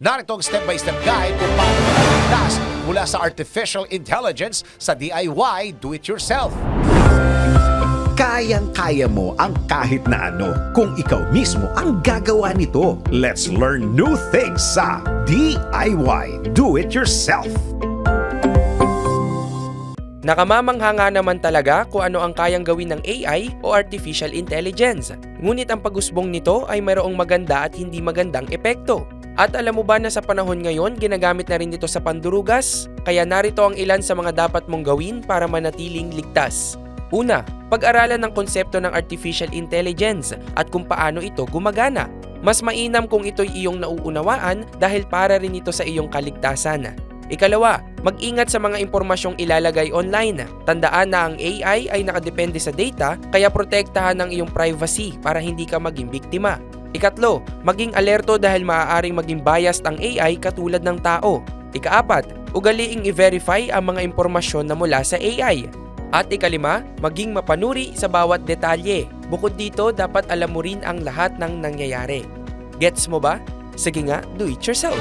Narito ang step-by-step guide kung paano makaligtas mula sa artificial intelligence sa DIY do-it-yourself. Kayang-kaya mo ang kahit na ano kung ikaw mismo ang gagawa nito. Let's learn new things sa DIY Do It Yourself. Nakamamangha nga naman talaga kung ano ang kayang gawin ng AI o Artificial Intelligence. Ngunit ang pagusbong nito ay mayroong maganda at hindi magandang epekto. At alam mo ba na sa panahon ngayon, ginagamit na rin ito sa pandurugas? Kaya narito ang ilan sa mga dapat mong gawin para manatiling ligtas. Una, pag-aralan ng konsepto ng Artificial Intelligence at kung paano ito gumagana. Mas mainam kung ito'y iyong nauunawaan dahil para rin ito sa iyong kaligtasan. Ikalawa, mag-ingat sa mga impormasyong ilalagay online. Tandaan na ang AI ay nakadepende sa data kaya protektahan ang iyong privacy para hindi ka maging biktima. Ikatlo, maging alerto dahil maaaring maging biased ang AI katulad ng tao. Ikaapat, ugaliing i-verify ang mga impormasyon na mula sa AI. At ikalima, maging mapanuri sa bawat detalye. Bukod dito, dapat alam mo rin ang lahat ng nangyayari. Gets mo ba? Sige nga, do it yourself.